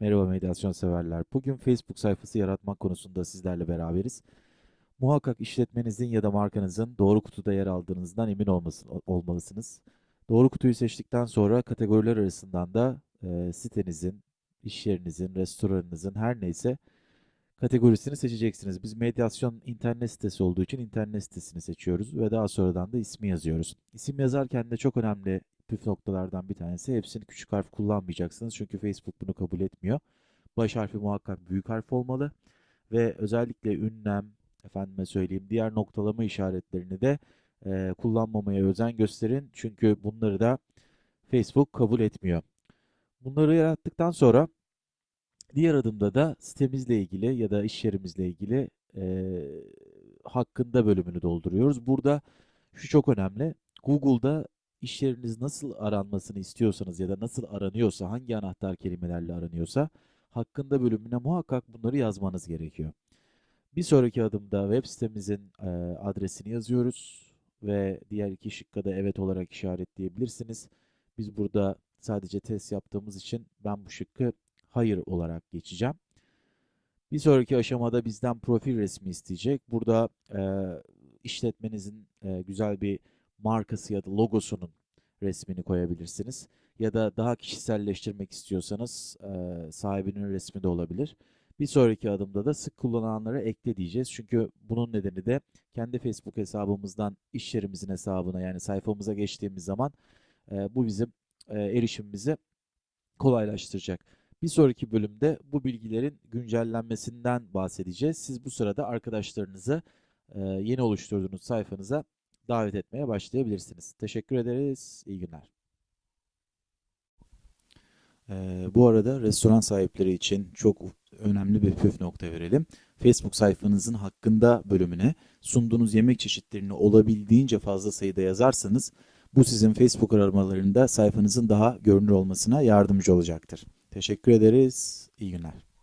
Merhaba meditasyon severler. Bugün Facebook sayfası yaratmak konusunda sizlerle beraberiz. Muhakkak işletmenizin ya da markanızın doğru kutuda yer aldığınızdan emin olmalısınız. Doğru kutuyu seçtikten sonra kategoriler arasından da e, sitenizin, iş yerinizin, restoranınızın her neyse kategorisini seçeceksiniz. Biz meditasyon internet sitesi olduğu için internet sitesini seçiyoruz ve daha sonradan da ismi yazıyoruz. İsim yazarken de çok önemli püf noktalardan bir tanesi hepsini küçük harf kullanmayacaksınız çünkü Facebook bunu kabul etmiyor. Baş harfi muhakkak büyük harf olmalı ve özellikle ünlem, efendime söyleyeyim diğer noktalama işaretlerini de e, kullanmamaya özen gösterin çünkü bunları da Facebook kabul etmiyor. Bunları yarattıktan sonra diğer adımda da sitemizle ilgili ya da iş yerimizle ilgili e, hakkında bölümünü dolduruyoruz. Burada şu çok önemli. Google'da iş yeriniz nasıl aranmasını istiyorsanız ya da nasıl aranıyorsa, hangi anahtar kelimelerle aranıyorsa hakkında bölümüne muhakkak bunları yazmanız gerekiyor. Bir sonraki adımda web sitemizin e, adresini yazıyoruz ve diğer iki şıkka da evet olarak işaretleyebilirsiniz. Biz burada sadece test yaptığımız için ben bu şıkkı hayır olarak geçeceğim. Bir sonraki aşamada bizden profil resmi isteyecek. Burada e, işletmenizin e, güzel bir markası ya da logosunun resmini koyabilirsiniz. Ya da daha kişiselleştirmek istiyorsanız e, sahibinin resmi de olabilir. Bir sonraki adımda da sık kullananlara ekle diyeceğiz. Çünkü bunun nedeni de kendi Facebook hesabımızdan iş yerimizin hesabına yani sayfamıza geçtiğimiz zaman e, bu bizim e, erişimimizi kolaylaştıracak. Bir sonraki bölümde bu bilgilerin güncellenmesinden bahsedeceğiz. Siz bu sırada arkadaşlarınızı yeni oluşturduğunuz sayfanıza davet etmeye başlayabilirsiniz. Teşekkür ederiz. İyi günler. Ee, bu arada restoran sahipleri için çok önemli bir püf nokta verelim. Facebook sayfanızın hakkında bölümüne sunduğunuz yemek çeşitlerini olabildiğince fazla sayıda yazarsanız bu sizin Facebook aramalarında sayfanızın daha görünür olmasına yardımcı olacaktır. Teşekkür ederiz. İyi günler.